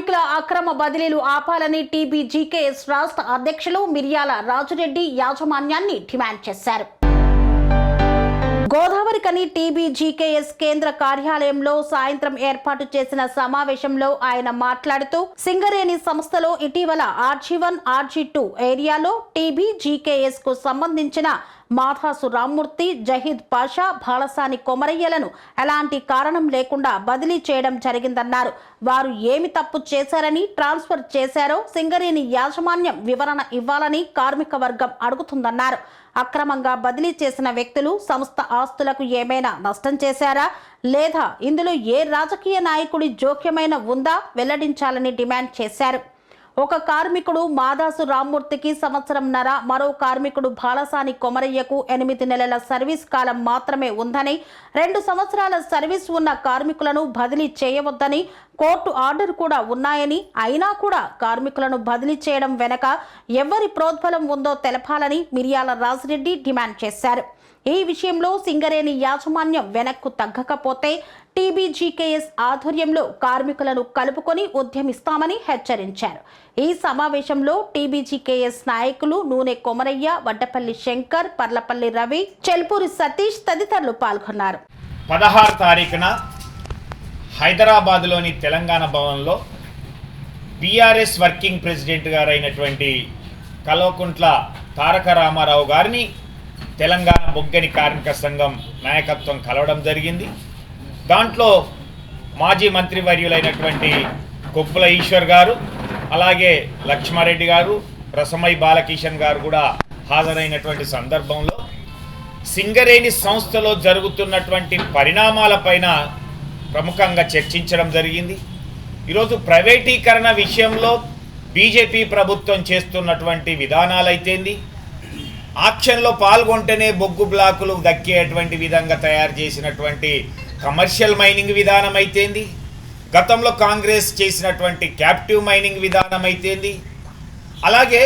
కార్మికుల అక్రమ బదిలీలు ఆపాలని టీబీజీకేఎస్ రాష్ట్ర అధ్యక్షులు మిర్యాల రాజురెడ్డి యాజమాన్యాన్ని డిమాండ్ చేశారు. గోదావరికని టీబీజీకేఎస్ కేంద్ర కార్యాలయంలో సాయంత్రం ఏర్పాటు చేసిన సమావేశంలో ఆయన మాట్లాడుతూ సింగరేణి సంస్థలో ఇటీవల ఆర్జీ వన్ ఆర్జీ టూ ఏరియాలో టీబీజీకేఎస్కు సంబంధించిన మాథాసు రామ్మూర్తి జహీద్ పాషా బాలసాని కొమరయ్యలను ఎలాంటి కారణం లేకుండా బదిలీ చేయడం జరిగిందన్నారు. వారు ఏమి తప్పు చేశారని ట్రాన్స్ఫర్ చేశారో సింగరేణి యాజమాన్యం వివరణ ఇవ్వాలని కార్మిక వర్గం అడుగుతుందన్నారు. అక్రమంగా బదిలీ చేసిన వ్యక్తులు సంస్థ ఆస్తులకు ఏమైనా నష్టం చేశారా? లేదా ఇందులో ఏ రాజకీయ నాయకుడి జోక్యమైన ఉందా? వెల్లడించాలని డిమాండ్ చేశారు. ఒక కార్మికుడు మాదాసు రామ్మూర్తికి సంవత్సరంన్నర మరో కార్మికుడు బాలసాని కొమరయ్యకు ఎనిమిది నెలల సర్వీస్ కాలం మాత్రమే ఉందని రెండు సంవత్సరాల సర్వీస్ ఉన్న కార్మికులను బదిలీ చేయవద్దని కోర్టు ఆర్డర్ కూడా ఉన్నాయని అయినా కూడా కార్మికులను బదిలీ చేయడం వెనక ఎవరి ప్రోద్బలం ఉందో తెలపాలని మిరియాల రాజిరెడ్డి డిమాండ్ చేశారు. ఈ విషయంలో సింగరేణి యాజమాన్యం వెనక్కు తగ్గకపోతే టీబీజీకేఎస్ ఆధ్వర్యంలో కార్మికులను కలుపుకొని ఉద్యమిస్తామని హెచ్చరించారు. ఈ సమావేశంలో టీబీజీకేఎస్ నాయకులు నూనె కొమరయ్య వడ్డపల్లి శంకర్ పర్లపల్లి రవి చెల్పూరి సతీష్ తదితరులు పాల్గొన్నారు. పదహారు తారీఖున హైదరాబాద్లోని తెలంగాణ భవన్లో బీఆర్ఎస్ వర్కింగ్ ప్రెసిడెంట్ గారైనటువంటి కల్వకుంట్ల తారక రామారావు గారిని తెలంగాణ బొగ్గని కార్మిక సంఘం నాయకత్వం కలవడం జరిగింది. దాంట్లో మాజీ మంత్రివర్యులైనటువంటి కొప్పుల ఈశ్వర్ గారు అలాగే లక్ష్మారెడ్డి గారు రసమై బాలకిషన్ గారు కూడా హాజరైనటువంటి సందర్భంలో సింగరేణి సంస్థలో జరుగుతున్నటువంటి పరిణామాలపైన ప్రముఖంగా చర్చించడం జరిగింది. ఈరోజు ప్రైవేటీకరణ విషయంలో బీజేపీ ప్రభుత్వం చేస్తున్నటువంటి విధానాలైతేంది ఆక్షన్లో పాల్గొంటేనే బొగ్గు బ్లాకులు దక్కేటువంటి విధంగా తయారు చేసినటువంటి కమర్షియల్ మైనింగ్ విధానం అయితేంది గతంలో కాంగ్రెస్ చేసినటువంటి క్యాప్టివ్ మైనింగ్ విధానం అయితేంది అలాగే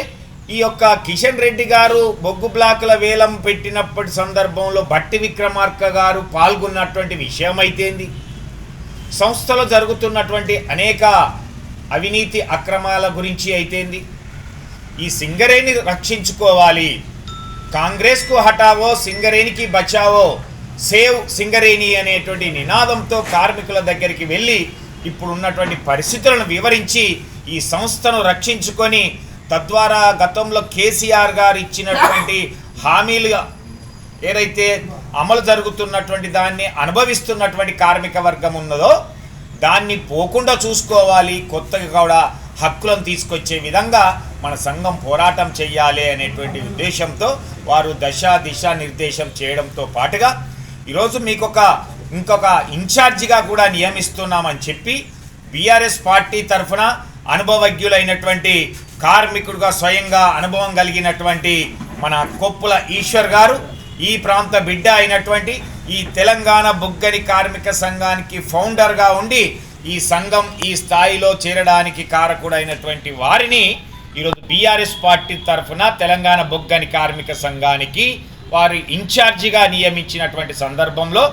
ఈ యొక్క కిషన్ రెడ్డి గారు బొగ్గు బ్లాకుల వేలం పెట్టినప్పటి సందర్భంలో భట్టి విక్రమార్క గారు పాల్గొన్నటువంటి విషయం అయితేంది సంస్థలో జరుగుతున్నటువంటి అనేక అవినీతి అక్రమాల గురించి అయితేంది? ఈ సింగరేణి రక్షించుకోవాలి కాంగ్రెస్కు హటావో సింగరేణికి బచావో సేవ్ సింగరేణి అనేటువంటి నినాదంతో కార్మికుల దగ్గరికి వెళ్ళి ఇప్పుడున్నటువంటి పరిస్థితులను వివరించి ఈ సంస్థను రక్షించుకొని తద్వారా గతంలో కేసీఆర్ గారు ఇచ్చినటువంటి హామీలు ఏదైతే అమలు జరుగుతున్నటువంటి దాన్ని అనుభవిస్తున్నటువంటి కార్మిక వర్గం ఉన్నదో దాన్ని పోకుండా చూసుకోవాలి కొత్తగా కూడా హక్కులను తీసుకొచ్చే విధంగా మన సంఘం పోరాటం చెయ్యాలి అనేటువంటి ఉద్దేశంతో వారు దశ దిశ నిర్దేశం చేయడంతో పాటుగా ఈరోజు మీకు ఒక ఇంకొక ఇన్ఛార్జిగా కూడా నియమిస్తున్నామని చెప్పి బీఆర్ఎస్ పార్టీ తరఫున అనుభవజ్ఞులైనటువంటి కార్మికుడుగా స్వయంగా అనుభవం కలిగినటువంటి మన కొప్పుల ఈశ్వర్ గారు ఈ ప్రాంత బిడ్డ అయినటువంటి ఈ తెలంగాణ బుగ్గని కార్మిక సంఘానికి ఫౌండర్గా ఉండి ఈ సంఘం ఈ స్థాయిలో చేరడానికి కారకుడైనటువంటి వారిని ఈరోజు బీఆర్ఎస్ పార్టీ తరఫున తెలంగాణ బొగ్గని కార్మిక సంఘానికి వారు ఇన్ఛార్జిగా నియమించినటువంటి సందర్భంలో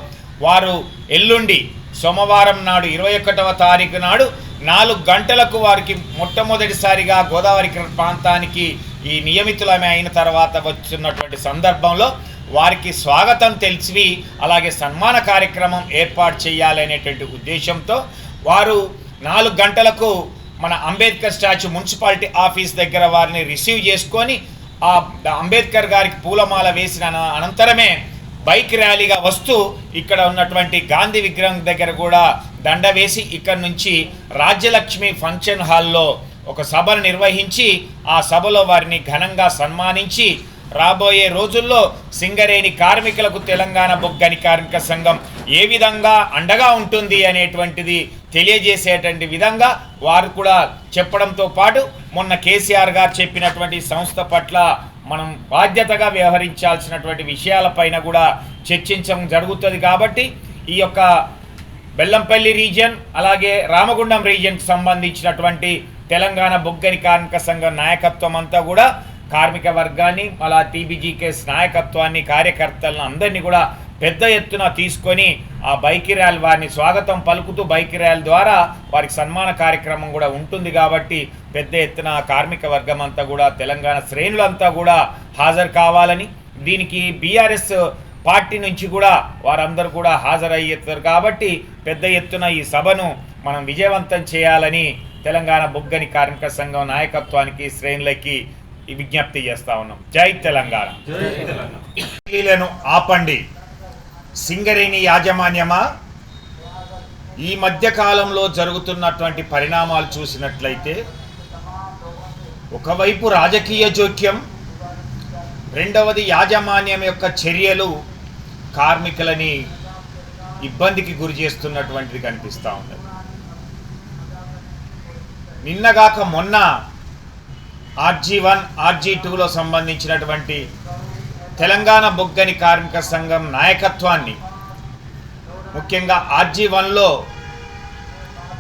వారు ఎల్లుండి సోమవారం నాడు ఇరవై ఒకటవ తారీఖు నాడు నాలుగు గంటలకు వారికి మొట్టమొదటిసారిగా గోదావరి ప్రాంతానికి ఈ నియమితులమే అయిన తర్వాత వచ్చినటువంటి సందర్భంలో వారికి స్వాగతం తెలిసి అలాగే సన్మాన కార్యక్రమం ఏర్పాటు చేయాలనేటువంటి ఉద్దేశంతో వారు నాలుగు గంటలకు మన అంబేద్కర్ స్టాచ్యూ మున్సిపాలిటీ ఆఫీస్ దగ్గర వారిని రిసీవ్ చేసుకొని ఆ అంబేద్కర్ గారికి పూలమాల వేసిన అనంతరమే బైక్ ర్యాలీగా వస్తూ ఇక్కడ ఉన్నటువంటి గాంధీ విగ్రహం దగ్గర కూడా దండ వేసి ఇక్కడ నుంచి రాజ్యలక్ష్మి ఫంక్షన్ హాల్లో ఒక సభను నిర్వహించి ఆ సభలో వారిని ఘనంగా సన్మానించి రాబోయే రోజుల్లో సింగరేణి కార్మికులకు తెలంగాణ బొగ్గని కార్మిక సంఘం ఏ విధంగా అండగా ఉంటుంది అనేటువంటిది తెలియజేసేటువంటి విధంగా వారు కూడా చెప్పడంతో పాటు మొన్న కేసీఆర్ గారు చెప్పినటువంటి సంస్థ పట్ల మనం బాధ్యతగా వ్యవహరించాల్సినటువంటి విషయాలపైన కూడా చర్చించడం జరుగుతుంది కాబట్టి ఈ యొక్క బెల్లంపల్లి రీజియన్ అలాగే రామగుండం రీజియన్కి సంబంధించినటువంటి తెలంగాణ బొగ్గని కార్మిక సంఘం నాయకత్వం అంతా కూడా కార్మిక వర్గాన్ని అలా టీబీజీకేఎస్ నాయకత్వాన్ని కార్యకర్తలను అందరినీ కూడా పెద్ద ఎత్తున తీసుకొని ఆ బైక్ వారిని స్వాగతం పలుకుతూ బైకి ర్యాలీ ద్వారా వారికి సన్మాన కార్యక్రమం కూడా ఉంటుంది కాబట్టి పెద్ద ఎత్తున కార్మిక వర్గం అంతా కూడా తెలంగాణ శ్రేణులంతా కూడా హాజరు కావాలని దీనికి బీఆర్ఎస్ పార్టీ నుంచి కూడా వారందరూ కూడా హాజరయ్యేస్తారు కాబట్టి పెద్ద ఎత్తున ఈ సభను మనం విజయవంతం చేయాలని తెలంగాణ బొగ్గని కార్మిక సంఘం నాయకత్వానికి శ్రేణులకి విజ్ఞప్తి చేస్తా ఉన్నాం. జై తెలంగాణ. లీలను ఆపండి. సింగరేణి యాజమాన్యమా? ఈ మధ్య కాలంలో జరుగుతున్నటువంటి పరిణామాలు చూసినట్లయితే ఒకవైపు రాజకీయ జోక్యం రెండవది యాజమాన్యం యొక్క చర్యలు కార్మికులని ఇబ్బందికి గురి చేస్తున్నటువంటిది కనిపిస్తూ ఉన్నది. నిన్నగాక మొన్న ఆర్జీ వన్ ఆర్జీ టూలో సంబంధించినటువంటి తెలంగాణ బొగ్గని కార్మిక సంఘం నాయకత్వాన్ని ముఖ్యంగా ఆర్జీ వన్లో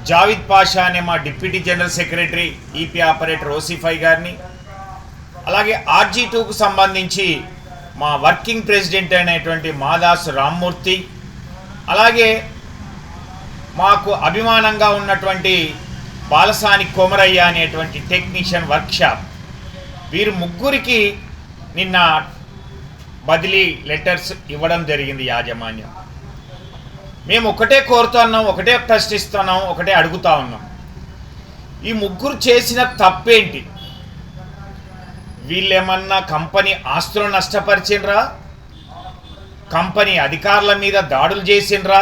జావిద్ పాషా అనే మా deputy general secretary EP operator ఓసిఫై గారిని అలాగే ఆర్జీ టూకు సంబంధించి మా వర్కింగ్ ప్రెసిడెంట్ అయినటువంటి మాదాస్ రామ్మూర్తి అలాగే మాకు అభిమానంగా ఉన్నటువంటి బాలసాని కొమరయ్య అనేటువంటి టెక్నీషియన్ వర్క్షాప్. వీరు ముగ్గురికి నిన్న బదిలీ లెటర్స్ ఇవ్వడం జరిగింది యాజమాన్యం. మేము ఒకటే కోరుతున్నాం ఒకటే ప్రశ్నిస్తున్నాం ఒకటే అడుగుతా ఉన్నాం. ఈ ముగ్గురు చేసిన తప్పేంటి? వీళ్ళేమన్నా కంపెనీ ఆస్తులను నష్టపరిచిండ్రా కంపెనీ అధికారుల మీద దాడులు చేసిండ్రా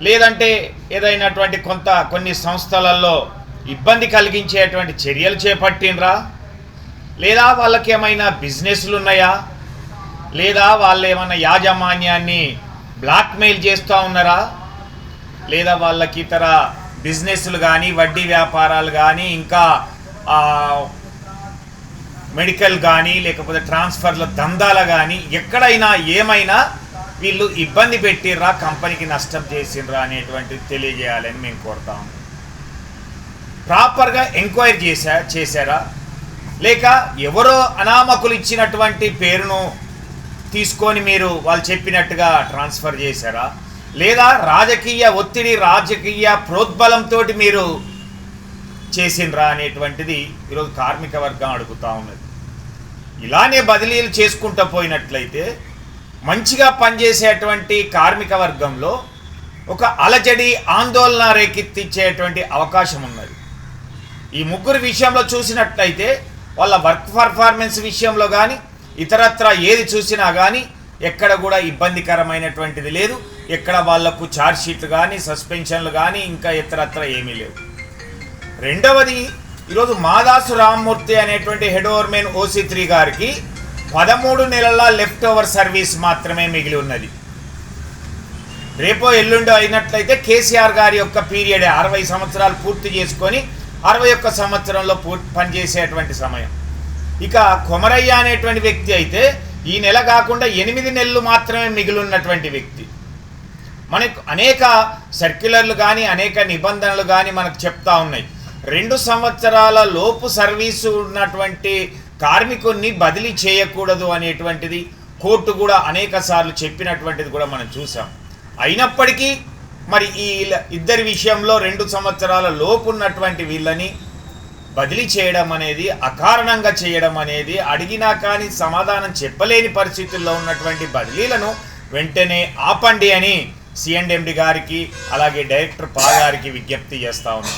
లేదంటే ఏదైనటువంటి కొంత కొన్ని సంస్థలలో ఇబ్బంది కలిగించేటువంటి చర్యలు చేపట్టినరా లేదా వాళ్ళకి ఏమైనా బిజినెస్లు ఉన్నాయా లేదా వాళ్ళు ఏమైనా యాజమాన్యాన్ని బ్లాక్మెయిల్ చేస్తూ ఉన్నారా? లేదా వాళ్ళకి ఇతర బిజినెస్లు కానీ వడ్డీ వ్యాపారాలు కానీ ఇంకా మెడికల్ కానీ లేకపోతే ట్రాన్స్ఫర్ల దందాలు కానీ ఎక్కడైనా ఏమైనా వీళ్ళు ఇబ్బంది పెట్టిర్రా కంపెనీకి నష్టం చేసిండ్రా అనేటువంటిది తెలియజేయాలని మేము కోరుతాం. ప్రాపర్గా ఎంక్వైరీ చేశా చేశారా? లేక ఎవరో అనామకులు ఇచ్చినటువంటి పేరును తీసుకొని మీరు వాళ్ళు చెప్పినట్టుగా ట్రాన్స్ఫర్ చేశారా? లేదా రాజకీయ ఒత్తిడి రాజకీయ ప్రోద్బలంతో మీరు చేసిండ్రా అనేటువంటిది ఈరోజు కార్మిక వర్గం అడుగుతా ఉన్నది. ఇలానే బదిలీలు చేసుకుంటూ పోయినట్లయితే మంచిగా పనిచేసేటువంటి కార్మిక వర్గంలో ఒక అలజడి ఆందోళన రేకెత్తించేటువంటి అవకాశం ఉన్నది. ఈ ముగ్గురు విషయంలో చూసినట్లయితే వాళ్ళ వర్క్ పర్ఫార్మెన్స్ విషయంలో కానీ ఇతరత్ర ఏది చూసినా కానీ ఎక్కడ కూడా ఇబ్బందికరమైనటువంటిది లేదు. ఎక్కడ వాళ్ళకు ఛార్జ్షీట్లు కానీ సస్పెన్షన్లు కానీ ఇంకా ఇతరత్ర ఏమీ లేవు. రెండవది ఈరోజు మాదాసు రామ్మూర్తి అనేటువంటి హెడ్ ఓవర్మెన్ ఓసీ త్రీ గారికి పదమూడు నెలల లెఫ్ట్ ఓవర్ సర్వీస్ మాత్రమే మిగిలి ఉన్నది. రేపో ఎల్లుండో అయినట్లయితే కేసీఆర్ గారి యొక్క పీరియడ్ అరవై సంవత్సరాలు పూర్తి చేసుకొని అరవై ఒక్క సంవత్సరంలో పూర్తి పనిచేసేటువంటి సమయం. ఇక కొమరయ్య అనేటువంటి వ్యక్తి అయితే ఈ నెల కాకుండా ఎనిమిది నెలలు మాత్రమే మిగిలి ఉన్నటువంటి వ్యక్తి. మనకు అనేక సర్క్యులర్లు కానీ అనేక నిబంధనలు కానీ మనకు చెప్తా ఉన్నాయి. రెండు సంవత్సరాల లోపు సర్వీసు ఉన్నటువంటి కార్మికుణ్ణి బదిలీ చేయకూడదు అనేటువంటిది కోర్టు కూడా అనేక సార్లు చెప్పినటువంటిది కూడా మనం చూసాం. అయినప్పటికీ మరి ఈ ఇద్దరి విషయంలో రెండు సంవత్సరాల లోపు ఉన్నటువంటి వీళ్ళని బదిలీ చేయడం అనేది అకారణంగా చేయడం అనేది అడిగినా కానీ సమాధానం చెప్పలేని పరిస్థితుల్లో ఉన్నటువంటి బదిలీలను వెంటనే ఆపండి అని సిఎండ్ఎండి గారికి అలాగే డైరెక్టర్ పా గారికి విజ్ఞప్తి చేస్తా ఉన్నాం.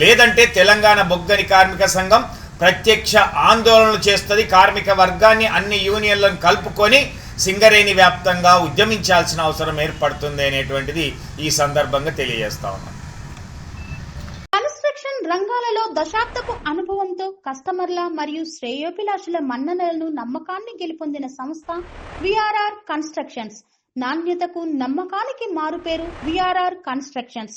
లేదంటే తెలంగాణ బొగ్గని కార్మిక సంఘం ప్రత్యక్ష ఆందోళనలు చేస్తుంది. కార్మిక వర్గాన్ని అన్ని యూనియన్లను కలుపుకొని సింగరేణి వ్యాప్తంగా ఉద్యమించాల్సిన అవసరం ఏర్పడుతుంది అనేటువంటిది ఈ సందర్భంగా తెలియజేస్తా ఉన్నాం. కన్స్ట్రక్షన్ రంగాలలో దశాబ్దపు అనుభవంతో కస్టమర్ల మరియు శ్రేయోభిలాషుల మన్ననలను నమ్మకాన్ని గెలుపొందిన సంస్థ విఆర్ఆర్ కన్స్ట్రక్షన్స్. నాణ్యతకు నమ్మకానికి మారుపేరు VRR constructions.